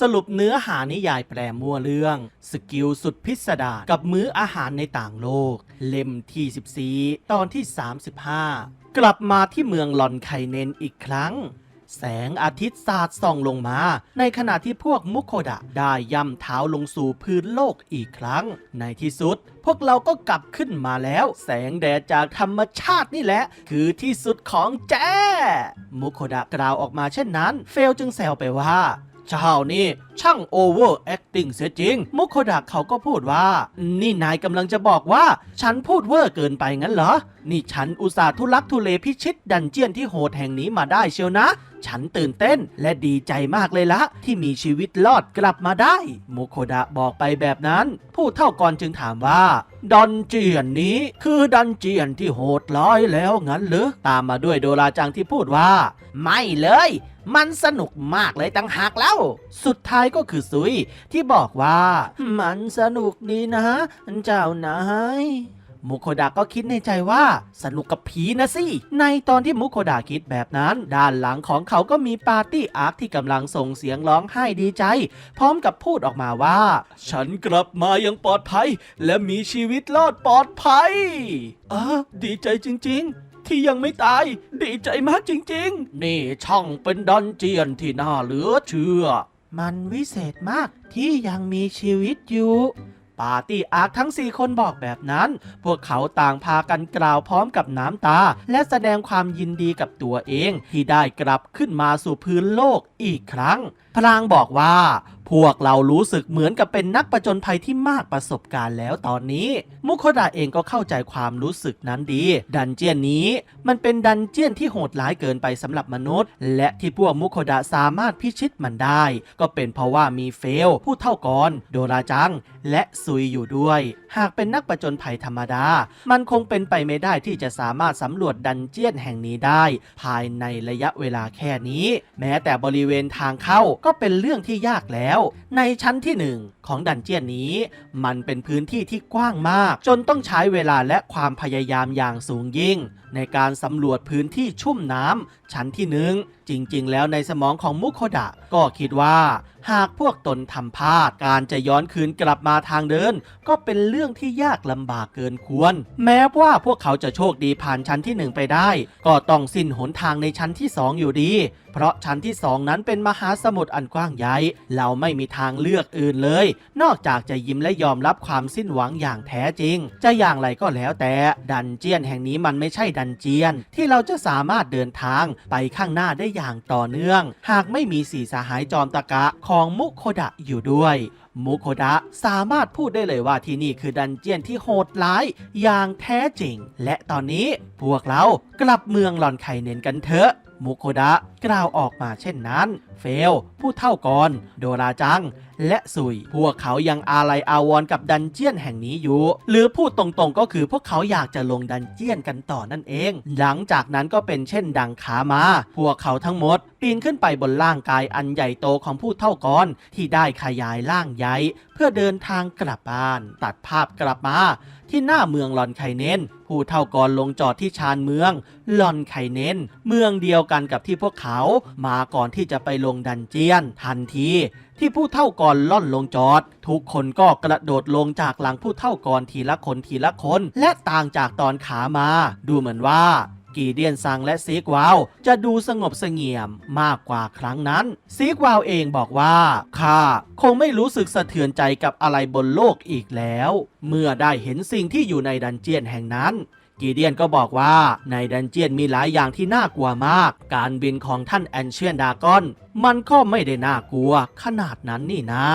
สรุปเนื้อหานิยายแปลมั่วเรื่อง สกิลสุดพิสดารกับมื้ออาหารในต่างโลก เล่มที่ 14 ตอนที่ 35 กลับมาที่เมืองลอนไคเนนอีกครั้ง แสงอาทิตย์สาดส่องลงมา ในขณะที่พวกมุโคดะได้ย่ำเท้าลงสู่พื้นโลกอีกครั้ง ในที่สุด พวกเราก็กลับขึ้นมาแล้ว แสงแดดจากธรรมชาตินี่แหละ คือที่สุดของแจ้มุโคดะกล่าวออกมาเช่นนั้น เฟลจึงแซวไปว่าเจ้านี่ช่างโอเวอร์แอคติ้งเสียจริง มุโคดะเขาก็พูดว่า นี่นายกำลังจะบอกว่า ฉันพูดเวอร์เกินไปงั้นเหรอ นี่ฉันอุตส่าห์ทุลักทุเลพิชิตดันเจียนที่โหดแห่งนี้มาได้เชียวนะฉันตื่นเต้นและดีใจมากเลยละ ที่มีชีวิตรอดกลับมาได้โมโคดะบอกไปแบบนั้น ผู้เท่ากรจึงถามว่า ดันเจียนนี้คือดันเจียนที่โหดร้ายแล้วงั้นหรือตามมาด้วยโดราจังที่พูดว่า ไม่เลยมันสนุกมากเลยตั้งหากแล้ว สุดท้ายก็คือซุยที่บอกว่า มันสนุกดีนะ เจ้านาย มุโคดะก็คิดในใจว่าสนุกกับผีนะสิ ในตอนที่มุโคดะคิดแบบนั้น ด้านหลังของเขาก็มีปาร์ตี้อาร์คที่กำลังส่งเสียงร้องไห้ดีใจ พร้อมกับพูดออกมาว่า ฉันกลับมาอย่างปลอดภัย และมีชีวิตรอดปลอดภัยเออดีใจจริง ๆที่ยังไม่ตาย ดีใจมากจริงๆ นี่ช่องเป็นดันเจียนที่น่าเหลือเชื่อ มันวิเศษมากที่ยังมีชีวิตอยู่ ปาร์ตี้อาร์คทั้ง 4 คนบอกแบบนั้น พวกเขาต่างพากันกล่าวพร้อมกับน้ำตา และแสดงความยินดีกับตัวเอง ที่ได้กลับขึ้นมาสู่พื้นโลกอีกครั้ง พลางบอกว่า พวกเรารู้สึกเหมือนกับเป็นนักประจนภัยที่มากประสบการณ์แล้วตอนนี้ มุโคดะเองก็เข้าใจความรู้สึกนั้นดี ดันเจียนนี้มันเป็นดันเจียนที่โหดร้ายเกินไปสำหรับมนุษย์ และที่พวกมุโคดะสามารถพิชิตมันได้ ก็เป็นเพราะว่ามีเฟล ผู้เท่ากรโดราจัง และซุยอยู่ด้วย หากเป็นนักประจนภัยธรรมดา มันคงเป็นไปไม่ได้ที่จะสามารถสำรวจดันเจียนแห่งนี้ได้ ภายในระยะเวลาแค่นี้ แม้แต่บริเวณทางเข้าก็เป็นเรื่องที่ยากแล้วในชั้นที่หนึ่งของดันเจียนนี้ มันเป็นพื้นที่ที่กว้างมาก จนต้องใช้เวลาและความพยายามอย่างสูงยิ่ง ในการสำรวจพื้นที่ชุ่มน้ำชั้นที่หนึ่งจริงๆ แล้วในสมองของมุโคดะ ก็คิดว่า หากพวกตนทำพลาดการจะย้อนคืนกลับมาทางเดิน ก็เป็นเรื่องที่ยากลำบากเกินควร แม้ว่าพวกเขาจะโชคดีผ่านชั้นที่หนึ่งไปได้ ก็ต้องสิ้นหนทางในชั้นที่สองอยู่ดี เพราะชั้นที่สองนั้นเป็นมหาสมุทรอันกว้างใหญ่เราไม่มีทางเลือกอื่นเลย นอกจากจะยิ้มและยอมรับความสิ้นหวังอย่างแท้จริง จะอย่างไรก็แล้วแต่ดันเจียนแห่งนี้มันไม่ใช่ดันเจียน ที่เราจะสามารถเดินทางไปข้างหน้าได้อย่างต่อเนื่อง หากไม่มีสีสหายจอมตะกะของมุโคดะอยู่ด้วยมุโคดะสามารถพูดได้เลยว่าที่นี่คือดันเจียนที่โหดร้ายอย่างแท้จริง และตอนนี้พวกเรากลับเมืองหลอนไคเนนกันเถอะมุโคดะกล่าวออกมาเช่นนั้น เฟล ผู้เท่ากรโดราจัง และซุย พวกเขายังอาลัยอาวรกับดันเจียนแห่งนี้อยู่ หรือพูดตรงๆก็คือพวกเขาอยากจะลงดันเจียนกันต่อนั่นเอง หลังจากนั้นก็เป็นเช่นดังขามา พวกเขาทั้งหมด ปีนขึ้นไปบนร่างกายอันใหญ่โตของผู้เท่ากรที่ได้ขยายร่างใหญ่เพื่อเดินทางกลับบ้าน ตัดภาพกลับมาที่หน้าเมืองลอนไคเนนผู้เท่ากรลงจอดที่ชานเมืองลอนไคเนนเมืองเดียวกันกับที่พวกเขา มาก่อนที่จะไปลงดันเจียน ทันที ที่ผู้เท่ากรล่อนลงจอด ทุกคนก็กระโดดลงจากหลังผู้เท่ากรทีละคนทีละคน และต่างจากตอนขามา ดูเหมือนว่ากีเดียนซังและซีกวาวจะดูสงบเสงี่ยมมากกว่าครั้งนั้น ซีกวาวเองบอกว่าข้าคงไม่รู้สึกสะเทือนใจกับอะไรบนโลกอีกแล้ว เมื่อได้เห็นสิ่งที่อยู่ในดันเจียนแห่งนั้น กีเดียนก็บอกว่าในดันเจียนมีหลายอย่างที่น่ากลัวมาก การบินของท่านแอนเชียนดากอน มันก็ไม่ได้น่ากลัว ขนาดนั้นนี่นะ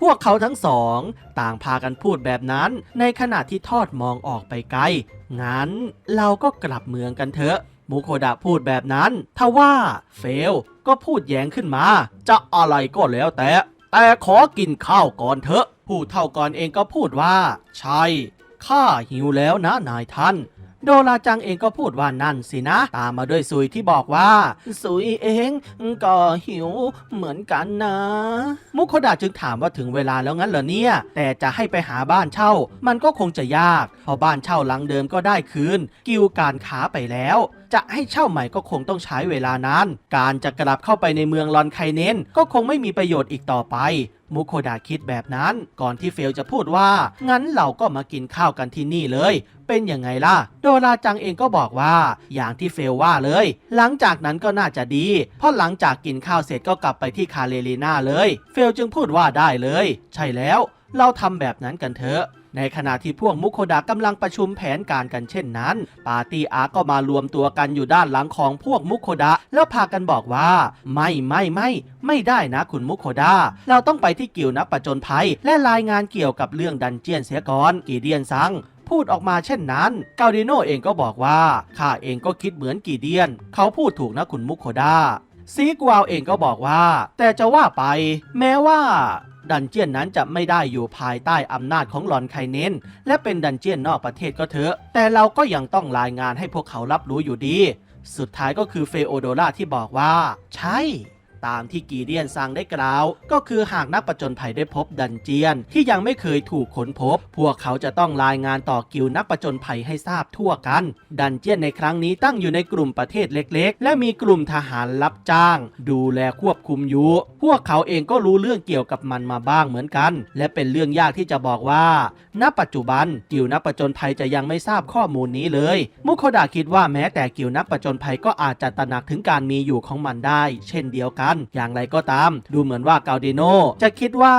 พวกเขาทั้งสอง ต่างพากันพูดแบบนั้น ในขณะที่ทอดมองออกไปไกล งั้นเราก็กลับเมืองกันเถอะ มุโคดะพูดแบบนั้นทว่าเฟลก็พูดแย้งขึ้นมา จะอะไรก็แล้วแต่ แต่ขอกินข้าวก่อนเถอะ ผู้เท่าก่อนเองก็พูดว่า ใช่ ข้าหิวแล้วนะนายท่าน โดราจังเองก็พูดว่านั่นสินะ ตามมาด้วยซุยที่บอกว่า ซุยเองก็หิวเหมือนกันนะ มุโคดะจึงถามว่าถึงเวลาแล้วงั้นเหรอเนี่ย แต่จะให้ไปหาบ้านเช่า มันก็คงจะยาก เพราะบ้านเช่าหลังเดิมก็ได้คืน กิวการค้าไปแล้ว จะให้เช่าใหม่ก็คงต้องใช้เวลานาน การจะกลับเข้าไปในเมืองลอนไคเนนก็คงไม่มีประโยชน์อีกต่อไปมุโคดะคิดแบบนั้น ก่อนที่เฟลจะพูดว่า งั้นเราก็มากินข้าวกันที่นี่เลย เป็นยังไงล่ะ โดราจังเองก็บอกว่า อย่างที่เฟลว่าเลย หลังจากนั้นก็น่าจะดี เพราะหลังจากกินข้าวเสร็จก็กลับไปที่คาเลลีนาเลย เฟลจึงพูดว่าได้เลย ใช่แล้ว เราทำแบบนั้นกันเถอะ ในขณะที่พวกมุโคดะกำลังประชุมแผนการกันเช่นนั้น ปาร์ตี้อาร์ก็มารวมตัวกันอยู่ด้านหลังของพวกมุโคดะแล้วพากันบอกว่า ไม่ไม่ไม่ไม่ได้นะคุณมุโคดะเราต้องไปที่กิวนักประจนภัย และรายงานเกี่ยวกับเรื่องดันเจียนเสียก่อนกีเดียนซังพูดออกมาเช่นนั้น กาดิโนเองก็บอกว่า ข้าเองก็คิดเหมือนกีเดียน เขาพูดถูกนะคุณมุโคดาซีกวาวเองก็บอกว่า แต่จะว่าไป แม้ว่า ดันเจียนนั้นจะไม่ได้อยู่ภายใต้อำนาจของหลอนไคเนนและเป็นดันเจียนนอกประเทศก็เถอะ แต่เราก็ยังต้องรายงานให้พวกเขารับรู้อยู่ดี สุดท้ายก็คือเฟโอโดราที่บอกว่า ใช่ ตามที่กีเดียนซังได้กล่าว ก็คือหากนักประจนภัยได้พบดันเจียน ที่ยังไม่เคยถูกค้นพบ พวกเขาจะต้องรายงานต่อกิวนักประจนภัยให้ทราบทั่วกัน ดันเจียนในครั้งนี้ตั้งอยู่ในกลุ่มประเทศเล็ก ๆ และมีกลุ่มทหารรับจ้าง ดูแลควบคุมอยู่ พวกเขาเองก็รู้เรื่องเกี่ยวกับมันมาบ้างเหมือนกัน และเป็นเรื่องยากที่จะบอกว่า ณ ปัจจุบันกิวนักประจนภัยจะยังไม่ทราบข้อมูลนี้เลย มุโคดะคิดว่าแม้แต่กิวนักประจนภัยก็อาจจะตระหนักถึงการมีอยู่ของมันได้ เช่นเดียวกันอย่างไรก็ตาม ดูเหมือนว่ากาเดโนจะคิดว่า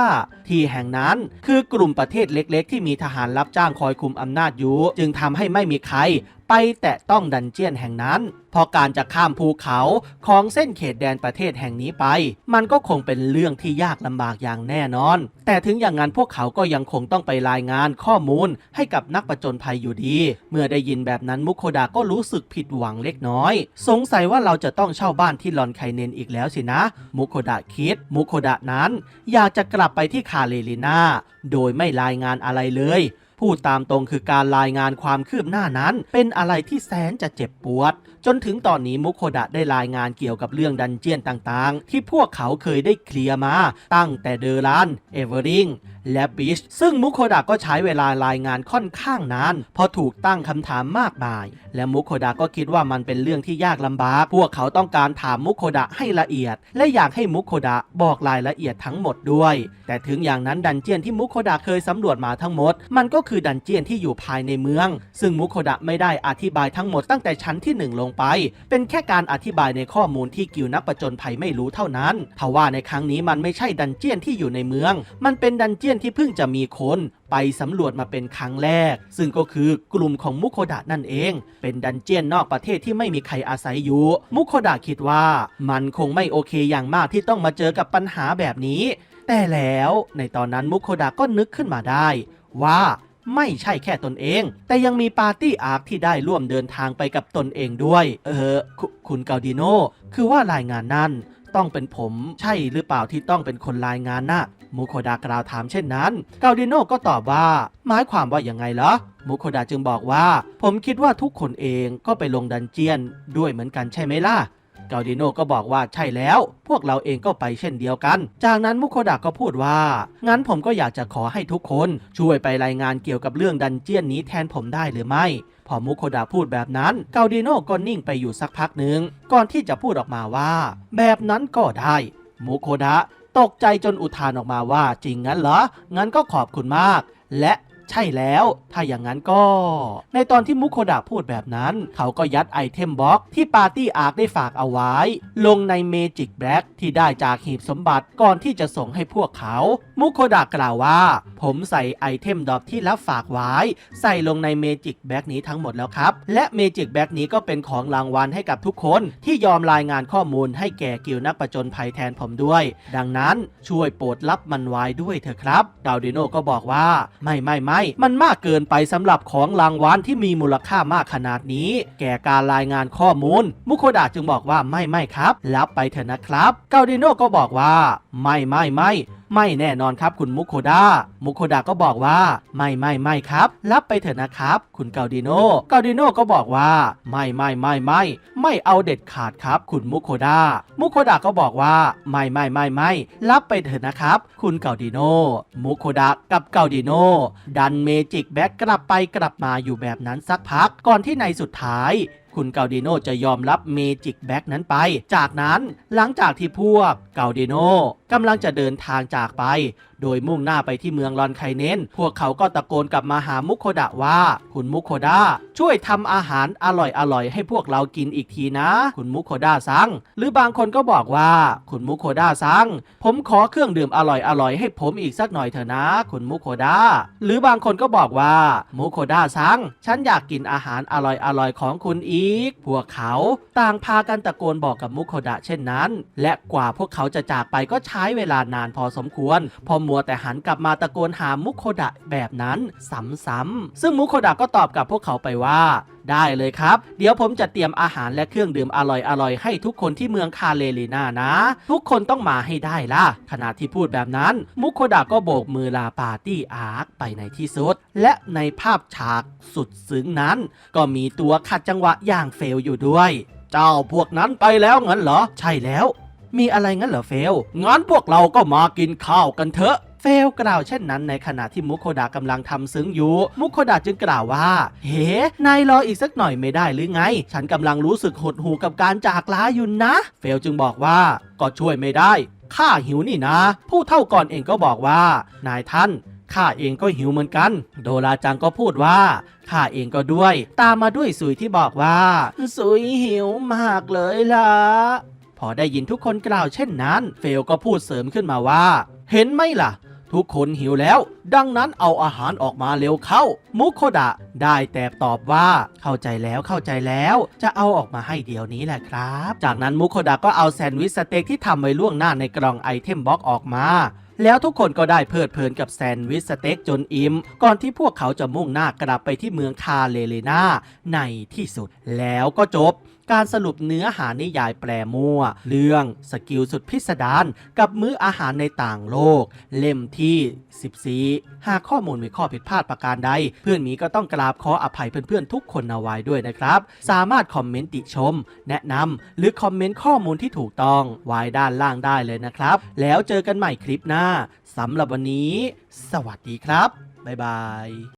ที่แห่งนั้นคือกลุ่มประเทศเล็ก ๆ ที่มีทหารรับจ้างคอยคุมอำนาจอยู่ จึงทำให้ไม่มีใคร ไปแตะต้องดันเจียนแห่งนั้น พอการจะข้ามภูเขาของเส้นเขตแดนประเทศแห่งนี้ไป มันก็คงเป็นเรื่องที่ยากลำบากอย่างแน่นอน แต่ถึงอย่างนั้นพวกเขาก็ยังคงต้องไปรายงานข้อมูลให้กับนักประจนภัยอยู่ดี เมื่อได้ยินแบบนั้นมุโคดะก็รู้สึกผิดหวังเล็กน้อย สงสัยว่าเราจะต้องเช่าบ้านที่ลอนไคเนนอีกแล้วสินะ มุโคดะคิด มุโคดะนั้น อยากจะกลับไปที่คาเลลินาโดยไม่รายงานอะไรเลย พูดตามตรงคือการรายงานความคืบหน้านั้น เป็นอะไรที่แสนจะเจ็บปวด จนถึงตอนนี้มุโคดะได้รายงานเกี่ยวกับเรื่องดันเจียนต่างๆ ที่พวกเขาเคยได้เคลียร์มา ตั้งแต่เดอรันเอเวอริง และบิชซึ่งมุโคดะก็ใช้เวลารายงานค่อนข้างนานเพราะถูกตั้งคำถามมากมาย และมุโคดะก็คิดว่ามันเป็นเรื่องที่ยากลำบาก พวกเขาต้องการถามมุโคดะให้ละเอียด และอยากให้มุโคดะบอกรายละเอียดทั้งหมดด้วย แต่ถึงอย่างนั้นดันเจียนที่มุโคดะเคยสำรวจมาทั้งหมด มันก็คือดันเจียนที่อยู่ภายในเมือง ซึ่งมุโคดะไม่ได้อธิบายทั้งหมดตั้งแต่ชั้นที่หนึ่งลงไป เป็นแค่การอธิบายในข้อมูลที่กิวนักประจนภัยไม่รู้เท่านั้นทว่าในครั้งนี้มันไม่ใช่ดันเจียนที่อยู่ในเมือง มันเป็นดันเจียนที่เพิ่งจะมีคนไปสำรวจมาเป็นครั้งแรก ซึ่งก็คือกลุ่มของมุโคดะนั่นเอง เป็นดันเจียนนอกประเทศที่ไม่มีใครอาศัยอยู่ มุโคดะคิดว่ามันคงไม่โอเคอย่างมากที่ต้องมาเจอกับปัญหาแบบนี้ แต่แล้วในตอนนั้นมุโคดะก็นึกขึ้นมาได้ ว่าไม่ใช่แค่ตนเอง แต่ยังมีปาร์ตี้อาร์คที่ได้ร่วมเดินทางไปกับตนเองด้วย เออคุคุณเกาดิโนคือว่ารายงานนั้นต้องเป็นผมใช่หรือเปล่าที่ต้องเป็นคนรายงานน่ะ มุโคดากล่าวถามเช่นนั้นเกาดิโนก็ตอบว่า หมายความว่าอย่างไงเหรอมุโคดาจึงบอกว่า ผมคิดว่าทุกคนเองก็ไปลงดันเจียนด้วยเหมือนกันใช่ไหมล่ะเกาดิโนก็บอกว่าใช่แล้ว พวกเราเองก็ไปเช่นเดียวกัน จากนั้นมุโคดะก็พูดว่า งั้นผมก็อยากจะขอให้ทุกคนช่วยไปรายงานเกี่ยวกับเรื่องดันเจียนนี้แทนผมได้หรือไม่ พอมุโคดะพูดแบบนั้นเกาดิโนก็นิ่งไปอยู่สักพักหนึ่งก่อนที่จะพูดออกมาว่า แบบนั้นก็ได้มุโคดะ ตกใจจนอุทานออกมาว่าจริงงั้นเหรอ งั้นก็ขอบคุณมาก และ ใช่แล้ว ถ้าอย่างนั้นก็ ในตอนที่มุโคดะพูดแบบนั้น เขาก็ยัดไอเทมบ็อกที่ปาร์ตี้อาร์คได้ฝากเอาไว้ ลงในเมจิกแบล็กที่ได้จากหีบสมบัติก่อนที่จะส่งให้พวกเขา มุโคดะกล่าวว่า ผมใส่ไอเทมดรอปที่รับฝากไว้ ใส่ลงในเมจิกแบ็กนี้ทั้งหมดแล้วครับ และเมจิกแบ็กนี้ก็เป็นของรางวัลให้กับทุกคนที่ยอมรายงานข้อมูลให้แก่กิลนักประจนภัยแทนผมด้วย ดังนั้นช่วยโปรดรับมันไว้ด้วยเถอะครับดาวดิโนก็บอกว่า ไม่ไม่ไม่มันมากเกินไปสำหรับของรางวัลที่มีมูลค่ามากขนาดนี้ แก่การรายงานข้อมูล มุโคดะจึงบอกว่าไม่ไม่ครับ รับไปเถอะนะครับเกาดิโนก็บอกว่า ไม่ไม่ไม่ ไม่แน่นอนครับคุณมุโคดามุโคดาก็บอกว่า ไม่ไม่ไม่ครับ รับไปเถอะนะครับ คุณเกาดิโนเกาดิโนก็บอกว่า ไม่ไม่ไม่ไม่ไม่เอาเด็ดขาดครับ คุณมุโคดามุโคดาก็บอกว่า ไม่ไม่ไม่ไม่รับไปเถอะนะครับ คุณเกาดิโนมุโคดะกับเกาดิโนดันเมจิกแบ็กกลับไปกลับมาอยู่แบบนั้นสักพักก่อนที่ในสุดท้าย คุณเกาดิโนจะยอมรับเมจิกแบ็กนั้นไป จากนั้นหลังจากที่พวกเกาดิโนกำลังจะเดินทางจากไป โดยมุ่งหน้าไปที่เมืองลอนไคเนนพวกเขาก็ตะโกนกลับมาหามุโคดะว่า คุณมุโคดะช่วยทำอาหารอร่อยๆให้พวกเรากินอีกทีนะ คุณมุโคดะซัง หรือบางคนก็บอกว่า คุณมุโคดะซัง ผมขอเครื่องดื่มอร่อยๆให้ผมอีกสักหน่อยเถอะนะ คุณมุโคดะหรือบางคนก็บอกว่ามุโคดะซัง ฉันอยากกินอาหารอร่อยๆของคุณอีก พวกเขาต่างพากันตะโกนบอกกับมุโคดะเช่นนั้น และกว่าพวกเขาจะจากไปก็ใช้เวลานานพอสมควรพอมัวแต่หันกลับมาตะโกนหามุโคดะแบบนั้นซ้ำๆซึ่งมุโคดะก็ตอบกับพวกเขาไปว่าได้เลยครับ เดี๋ยวผมจะเตรียมอาหารและเครื่องดื่มอร่อยๆ ให้ทุกคนที่เมืองคาเลลีนานะ ทุกคนต้องมาให้ได้ล่ะ ขณะที่พูดแบบนั้น มุโคดะก็โบกมือลาปาร์ตี้อาร์คไปในที่สุด และในภาพฉากสุดซึ้งนั้น ก็มีตัวขัดจังหวะอย่างเฟลอยู่ด้วย เจ้าพวกนั้นไปแล้วงั้นเหรอ ใช่แล้ว มีอะไรงั้นเหรอเฟล งั้นพวกเราก็มากินข้าวกันเถอะ เฟลกล่าวเช่นนั้นในขณะที่มุโคดะกำลังทำซึ้งอยู่ มุโคดะจึงกล่าวว่า เฮ้นายรออีกสักหน่อยไม่ได้หรือไง ฉันกำลังรู้สึกหดหูกับการจากลาอยู่นะ เฟลจึงบอกว่า ก็ช่วยไม่ได้ ข้าหิวนี่นะ ผู้เท่าก่อนเองก็บอกว่า นายท่านข้าเองก็หิวเหมือนกัน โดราจังก็พูดว่าข้าเองก็ด้วย ตามมาด้วยสุยที่บอกว่า สุยหิวมากเลยล่ะ อได้ยินทุกคนกล่าวเช่นนั้น เฟลก็พูดเสริมขึ้นมาว่า เห็นไหมล่ะ ทุกคนหิวแล้ว ดังนั้นเอาอาหารออกมาเร็วเข้า มุโคดะ ได้แต่ตอบว่าเข้าใจแล้วเข้าใจแล้ว จะเอาออกมาให้เดี๋ยวนี้แหละครับ จากนั้นมุโคดะก็เอาแซนด์วิชสเต็กที่ทำไว้ล่วงหน้าในกล่องไอเทมบ็อกออกมาแล้วทุกคนก็ได้เพลิดเพลินกับแซนด์วิชสเต็กจนอิ่มก่อนที่พวกเขาจะมุ่งหน้ากลับไปที่เมืองคาเลเลนาในที่สุดแล้วก็จบ การสรุปเนื้อหานิยายแปลมั่ว เรื่องสกิลสุดพิสดารกับมื้ออาหารในต่างโลก เล่มที่ 14 หากข้อมูลมีข้อผิดพลาดประการใด เพื่อนมีก็ต้องกราบขออภัยเพื่อนๆทุกคนเอาไว้ด้วยนะครับ สามารถคอมเมนต์ติชม แนะนำหรือคอมเมนต์ข้อมูลที่ถูกต้องไว้ด้านล่างได้เลยนะครับ แล้วเจอกันใหม่คลิปหน้าสำหรับวันนี้ สวัสดีครับบ๊ายบาย